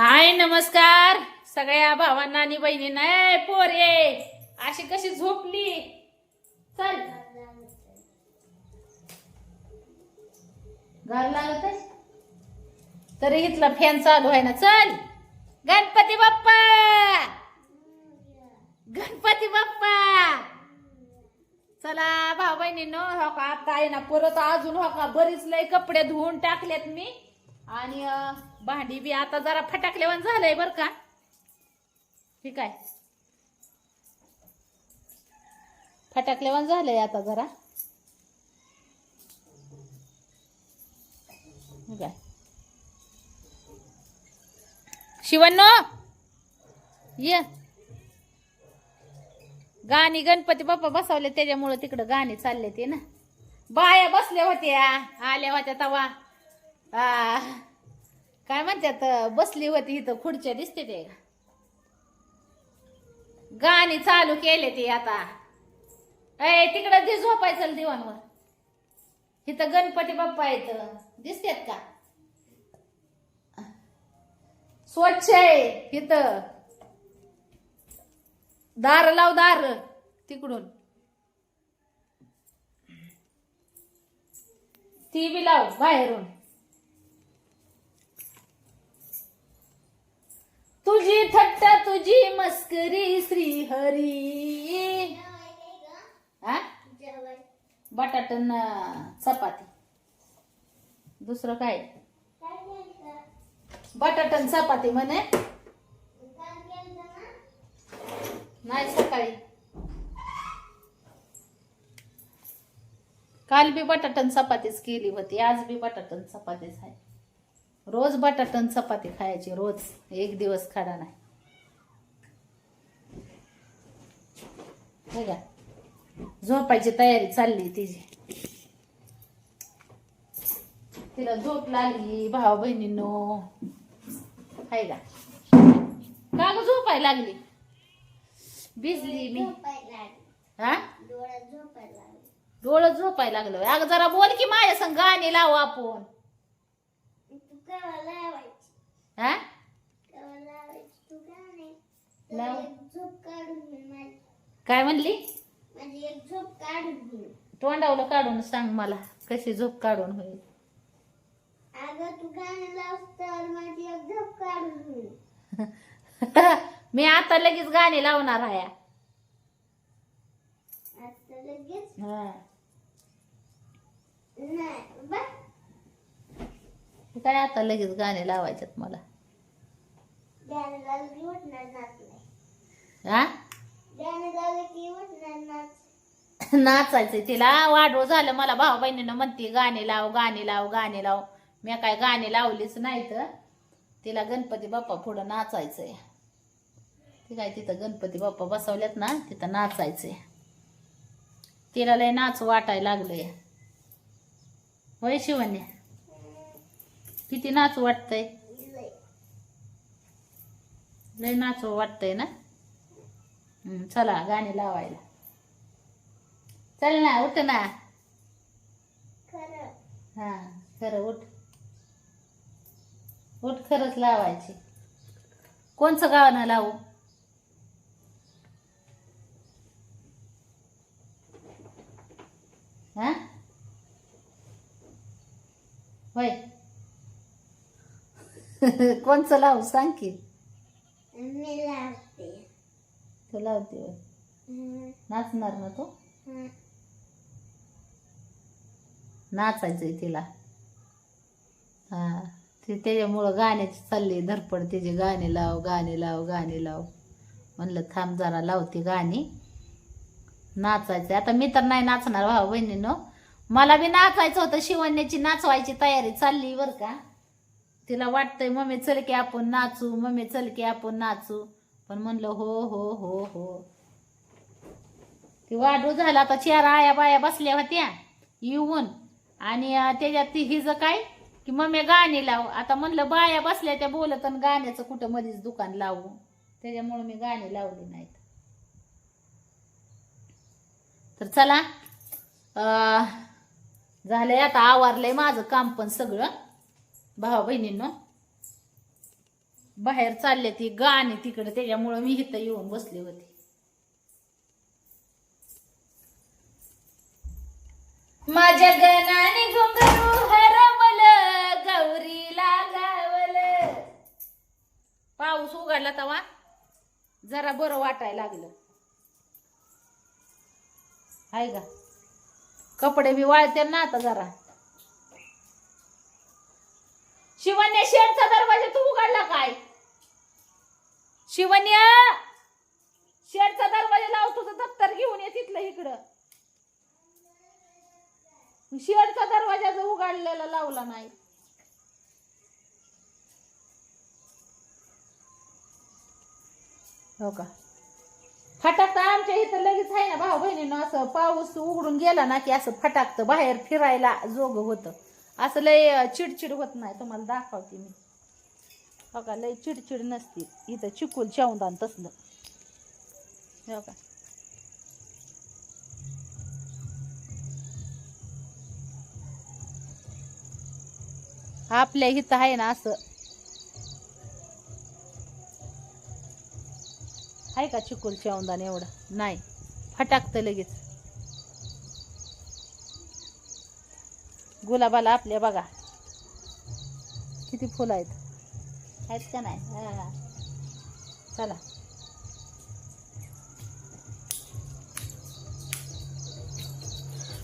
हाय नमस्कार. सगळ्या भावांना आणि बहिणींना. ए पोरे अशी कशी झोपली? चल. घर लागत तरी इथला फॅन चालू आहे ना. चल. गणपती बाप्पा. गणपती बाप्पा. चला भाऊ बहिणींनो हो का आता आहे ना परत अजून हो का बरीच लय कपडे धुवून टाकलेत मी. आणि भांडी बी आता जरा फटाकलेवन झालंय बर का. ठीक आहे. फटाकलेवन झालंय आता जरा. ठीक आहे शिवण्ण ये. गाणी गणपती बाप्पा बसवले त्याच्यामुळे तिकडं गाणी चालले ते ना. बाया बसल्या होत्या आल्या होत्या तवा. आ, काय म्हणतात बसली होती इथं खुर्च्या दिसते ते. गाणी चालू केले ते आता. ए तिकडं दि झोपायचं दिवाणवर. इथं गणपती बाप्पा येत दिसतेत का? स्वच्छ आहे इथं. दार लाव दार तिकडून. ती बी लाव बाहेरून. तुझी थट्टा तुझी मस्करी श्री हरी बटाटन चपाती. दुसरं काय? बटाटन चपाती म्हणे. नाही सकाळी. काल बी बटाटन चपातीच केली होती आज बी बटाटन चपातीच आहे. रोज बटाटन चपाती खायची रोज. एक दिवस खाडा नाही. हे का झोपायची तयारी चालली तिची. तिला झोप लागली भाऊ बहिणींनो हाय का का ग झोपायला लागली? भिजली मी. हा? डोळं झोपायला लागलं. अगं जरा बोल की माझ्या संग गाणी लावू आपण. हा. काय म्हणली? माझी एक झोप काढून घे. तोंडावलं काढून सांग मला कशी झोप काढून होईल? अगं तू गाणं लावस तर माझी एक झोप काढून घे. मी आता लगेच गाणी लावणार आहे. आता लगेच? हा. काय आता लगेच गाणे लावायच्यात मला. हा गाणं झालं की उठणार नाच. नाचायचंय तिला. वाढव झालं मला. भाऊ बहिणीनं म्हणते गाणे लाव गाणे लाव गाणे लाव. मी काय गाणे लावलीच नाही तर. तिला गणपती बाप्पा पुढं नाचायचंय. ती काय तिथं गणपती बाप्पा बसवल्यात ना तिथं नाचायचंय. तिला लय नाच वाटायला लागलंय. होय शिवण्या? किती नाच वाटतंय? लय. नाच वाटतंय ना? चला गाणे लावायला. चल ना उठ ना. हा खरं उठ. उठ खरंच लावायची. कोणचं गाणं लावू हा होय कोणचं लावू? सांग की. मी लावते. तू लावते होय. हं, नाचणार ना तू? हं. नाचायचंय तिला. हा. ती त्याच्यामुळं गाण्याची चालली धडपड. तिची गाणी लाव गाणी लाव गाणी लाव. म्हणलं थांब जरा लावते गाणी. नाचायचं आता मी तर नाही नाचणार भाऊ बहिणीनं. मला बी नाचायचं होतं. शिवण्याची नाचवायची तयारी चालली बरं का. तिला वाटतंय मम्मी चल की आपण नाचू मम्मी चल की आपण नाचू. पण म्हणलं हो हो हो हो. ती वाढू झाला आता चार आया बाया बसल्या होत्या येऊन. आणि त्याच्यात ती हिज काय? की मम्मी गाणी लाव. आता म्हणलं बाया बसल्या त्या बोलत आणि गाण्याचं कुठं मध्येच दुकान लावू. त्याच्यामुळे मी गाणी लावली नाहीत. तर चला झालंय आता आवारलंय माझं काम पण सगळं. भावा बहिणींनो बाहेर चालले ती गाणी तिकडे त्याच्यामुळं मी इथं येऊन बसली होती. माझ्या गणाने घुंगरू हरवल गौरीला गावल. पाऊस उघडला तवा जरा बरं वाटायला लागलं. आहे का कपडे बी वाळते ना आता जरा. शिवन्या शेडचा दरवाजा तू उघडला काय? शिवन्या शेडचा दरवाजा लाव तुझं दप्तर घेऊन ये तिथलं इकडं. शेडचा दरवाजा जो उघडलेला लावला नाही. हो का? फटाक तर आमच्या इथं लगेच आहे ना भाऊ बहिणीनं असं पाऊस उघडून गेला ना की असं फटाकतं बाहेर फिरायला जोग होतं. असं लय चिडचिड होत नाही. तुम्हाला दाखवते मी. हो का लय चिडचिड नसती. इथं चिकूल शेवदान तसलं. हो का आपल्या इथं आहे ना असं. आहे का चिकूल शेवदान एवढं? नाही. फटाकतं लगेच. गुलाबाला आपल्या बघा. किती फुलं आहेत. आहेत का नाही? हा. चला.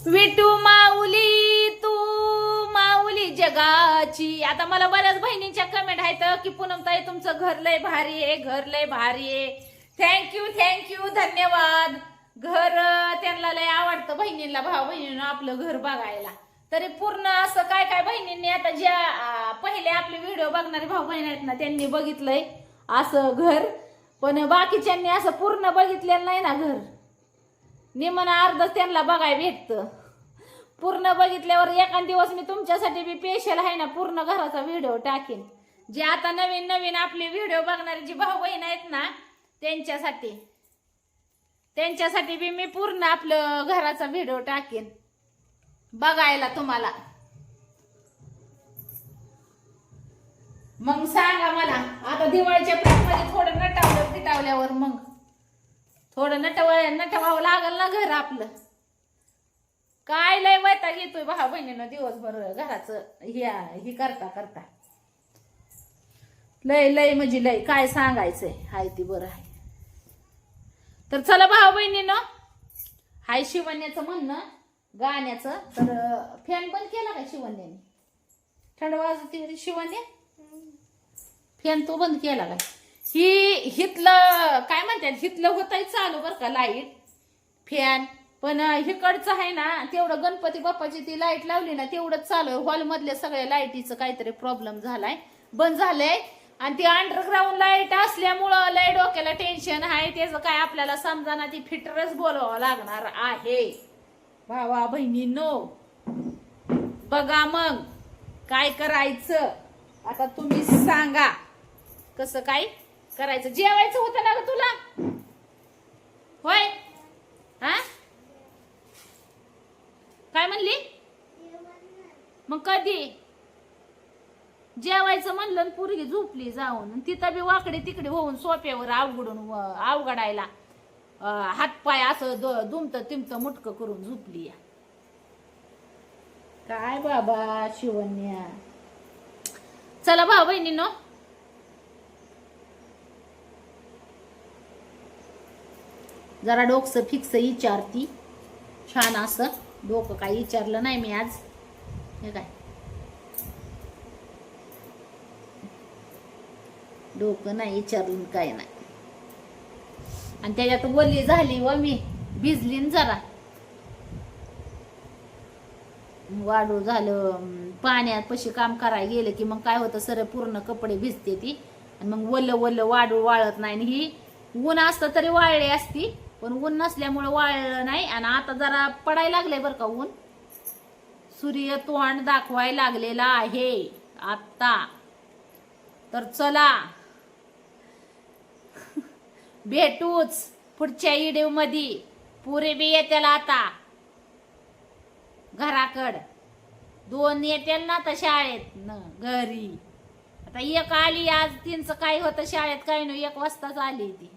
विटू माऊली तू माऊली जगाची. आता मला बऱ्याच बहिणींच्या कमेंट आहेत की पूनमताई तुमचं घर लय भारी आहे घर लय भारी आहे. थँक्यू थँक्यू धन्यवाद. घर त्यांना लय आवडतं बहिणींना भाऊ बहिणींना आपलं घर बघायला. तरी पूर्ण असं काय काय बहिणींनी आता ज्या पहिले आपले व्हिडिओ बघणारे भाऊ बहिणी आहेत ना त्यांनी बघितलंय असं घर. पण बाकीच्यांनी असं पूर्ण बघितलेलं नाही ना घर. निमन अर्ध त्यांना बघायला भेटतं. पूर्ण बघितल्यावर एखाद दिवस मी तुमच्यासाठी बी स्पेशल आहे ना पूर्ण घराचा व्हिडिओ टाकेन. जे आता नवीन नवीन आपले व्हिडिओ बघणारे जी भाऊ बहीण आहेत ना त्यांच्यासाठी. त्यांच्यासाठी बी मी पूर्ण आपलं घराचा व्हिडिओ टाकेन. बघायला तुम्हाला. मग सांगा मला आता दिवाळीच्या प्रेममध्ये थोडं नटावलं पिटावल्यावर मग. थोडं नटवा नटवावं लागल ना घर आपलं. काय लय वैता घेतोय भाऊ बहिणीनं दिवसभर घराचं ह्या ही करता करता. लय लय म्हणजे लय काय सांगायचंय? हाय ती बरं आहे तर चला भाऊ बहिणीनं. हाय शिवण्याचं म्हणणं. गाण्याचं. तर फॅन बंद केला का शिवण्याने थंड वाजते शिवण्या फॅन तो बंद केला काय ही हितलं काय म्हणतात? हितलं होतंय चालू बरं का लाइट फॅन पण हिकडचं आहे ना तेवढं गणपती बाप्पाची ती लाइट लावली ना तेवढंच चालू आहे. हॉलमधल्या सगळ्या लाईटीचं काहीतरी प्रॉब्लेम झालाय. बंद झालंय. आणि ती अंडरग्राऊंड लाइट असल्यामुळं लय डोक्याला टेन्शन आहे. त्याचं काय आपल्याला समजाना ती फिटरच बोलवावं लागणार आहे. भावा बहिणींनो बघा मग काय करायचं? आता तुम्ही सांगा. कसं काय करायचं? जेवायचं होतं ना ग तुला? होय? हा? काय म्हणली? मग कधी? जेवायचं म्हणलं पुरगी पोरगी झोपली जाऊन. तिथं बी वाकडे तिकडे होऊन सोप्यावर अवघडून अवघडायला. हातपाय असं दुमतं तिमतं मुटकं करून झोपली या. काय बाबा शिवन्या चला भाऊ बहिणीनो. जरा डोकस फिक्स विचारती छान असं. डोकं काही विचारलं नाही मी आज. हे काय? डोकं नाही विचारलं काय नाही. आणि त्याच्यात ओली झाली व मी भिजलीन जरा. वाढू झालं पाण्यात पशी काम करायला गेलं की मग काय होतं सर पूर्ण कपडे भिजते ती. आणि मग वल्ल वल्ल वाढू वाळत नाही. आणि ही ऊन असतं तरी वाळली असती पण ऊन नसल्यामुळे वाळलं नाही. आणि आता जरा पडायला लागले बरं का ऊन. सूर्य तोंड दाखवायला लागलेला आहे. आत्ता तर चला. भेटूच पुढच्या इडीव मधी. पुरे बी येतील आता. घराकड. दोन येतील ना आता शाळेत. न घरी. आता एक आली आज तिचं काय होतं शाळेत काय नाही. एक वाजताच आली ती.